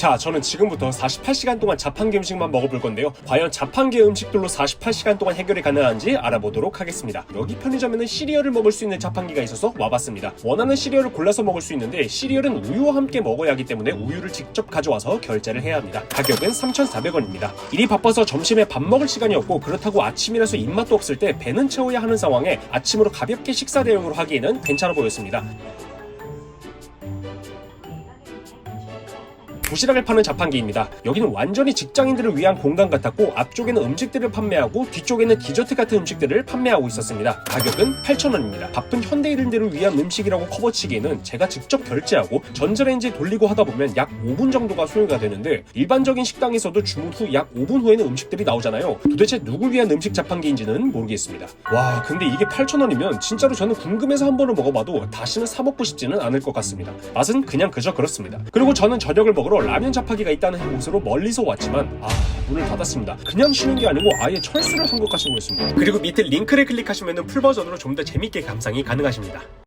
자, 저는 지금부터 48시간 동안 자판기 음식만 먹어볼 건데요. 과연 자판기 음식들로 48시간 동안 해결이 가능한지 알아보도록 하겠습니다. 여기 편의점에는 시리얼을 먹을 수 있는 자판기가 있어서 와봤습니다. 원하는 시리얼을 골라서 먹을 수 있는데 시리얼은 우유와 함께 먹어야 하기 때문에 우유를 직접 가져와서 결제를 해야 합니다. 가격은 3,400원입니다. 일이 바빠서 점심에 밥 먹을 시간이 없고 그렇다고 아침이라서 입맛도 없을 때 배는 채워야 하는 상황에 아침으로 가볍게 식사 대용으로 하기에는 괜찮아 보였습니다. 도시락을 파는 자판기입니다. 여기는 완전히 직장인들을 위한 공간 같았고 앞쪽에는 음식들을 판매하고 뒤쪽에는 디저트 같은 음식들을 판매하고 있었습니다. 가격은 8,000원입니다. 바쁜 현대인들을 위한 음식이라고 커버치기에는 제가 직접 결제하고 전자레인지 돌리고 하다 보면 약 5분 정도가 소요가 되는데 일반적인 식당에서도 주문 후 약 5분 후에는 음식들이 나오잖아요. 도대체 누굴 위한 음식 자판기인지는 모르겠습니다. 와 근데 이게 8,000원이면 진짜로 저는 궁금해서 한 번을 먹어봐도 다시는 사 먹고 싶지는 않을 것 같습니다. 맛은 그냥 그저 그렇습니다. 그리고 저는 저녁을 먹으러 라면 자판기가 있다는 곳으로 멀리서 왔지만 아 문을 닫았습니다. 그냥 쉬는 게 아니고 아예 철수를 같이 보였습니다. 그리고 밑에 링크를 클릭하시면 풀 버전으로 좀 더 재밌게 감상이 가능하십니다.